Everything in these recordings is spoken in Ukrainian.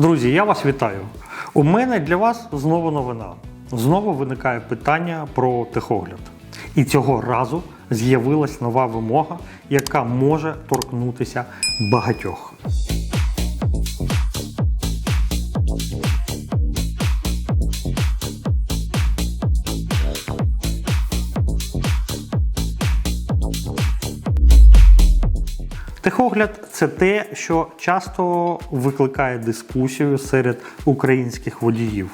Друзі, я вас вітаю. У мене для вас знову новина. Знову виникає питання про техогляд. І цього разу з'явилась нова вимога, яка може торкнутися багатьох. Техогляд це те, що часто викликає дискусію серед українських водіїв.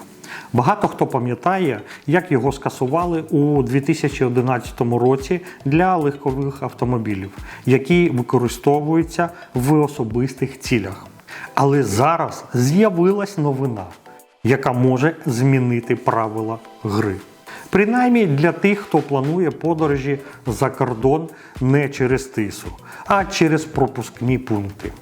Багато хто пам'ятає, як його скасували у 2011 році для легкових автомобілів, які використовуються в особистих цілях. Але зараз з'явилась новина, яка може змінити правила гри. Принаймні для тих, хто планує подорожі за кордон не через тису, а через пропускні пункти.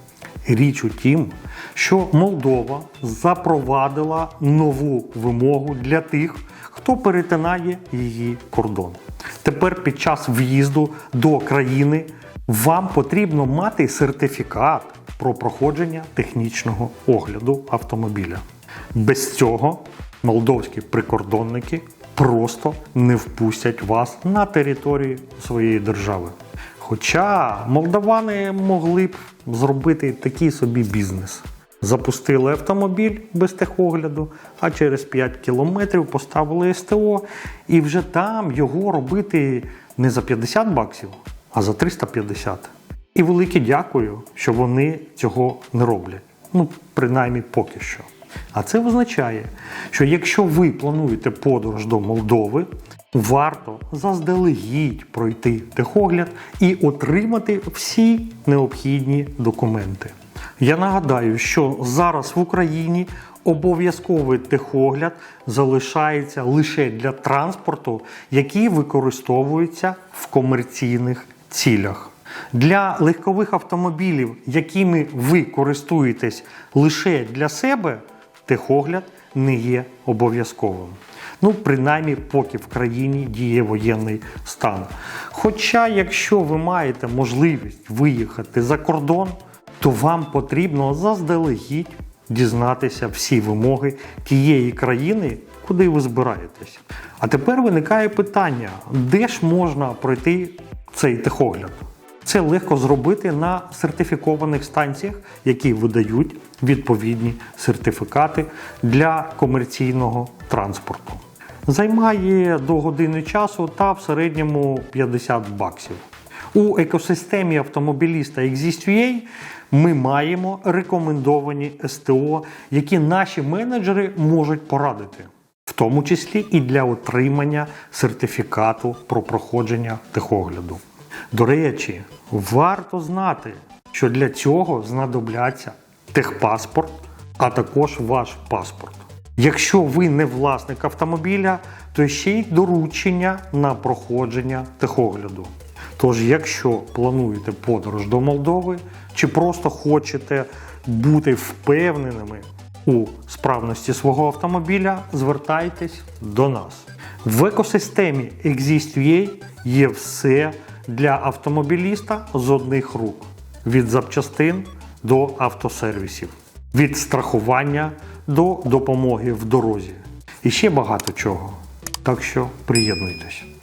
Річ у тім, що Молдова запровадила нову вимогу для тих, хто перетинає її кордон. Тепер під час в'їзду до країни вам потрібно мати сертифікат про проходження технічного огляду автомобіля. Без цього молдовські прикордонники просто не впустять вас на територію своєї держави. Хоча молдавани могли б зробити такий собі бізнес. Запустили автомобіль без техогляду, а через 5 кілометрів поставили СТО, і вже там його робити не за 50 баксів, а за 350. І велике дякую, що вони цього не роблять. Ну, принаймні поки що. А це означає, що якщо ви плануєте подорож до Молдови, варто заздалегідь пройти техогляд і отримати всі необхідні документи. Я нагадаю, що зараз в Україні обов'язковий техогляд залишається лише для транспорту, який використовується в комерційних цілях. Для легкових автомобілів, якими ви користуєтесь лише для себе, техогляд не є обов'язковим. Ну, принаймні, поки в країні діє воєнний стан. Хоча, якщо ви маєте можливість виїхати за кордон, то вам потрібно заздалегідь дізнатися всі вимоги тієї країни, куди ви збираєтесь. А тепер виникає питання, де ж можна пройти цей техогляд? Це легко зробити на сертифікованих станціях, які видають відповідні сертифікати для комерційного транспорту. Займає до години часу та в середньому 50 баксів. У екосистемі автомобіліста Exist.ua ми маємо рекомендовані СТО, які наші менеджери можуть порадити, в тому числі і для отримання сертифікату про проходження техогляду. До речі, варто знати, що для цього знадобляться техпаспорт, а також ваш паспорт. Якщо ви не власник автомобіля, то ще й доручення на проходження техогляду. Тож, якщо плануєте подорож до Молдови чи просто хочете бути впевненими у справності свого автомобіля, звертайтесь до нас. В екосистемі Exist.ua є все для автомобіліста з одних рук: від запчастин до автосервісів, від страхування до допомоги в дорозі. І ще багато чого. Так що приєднуйтесь.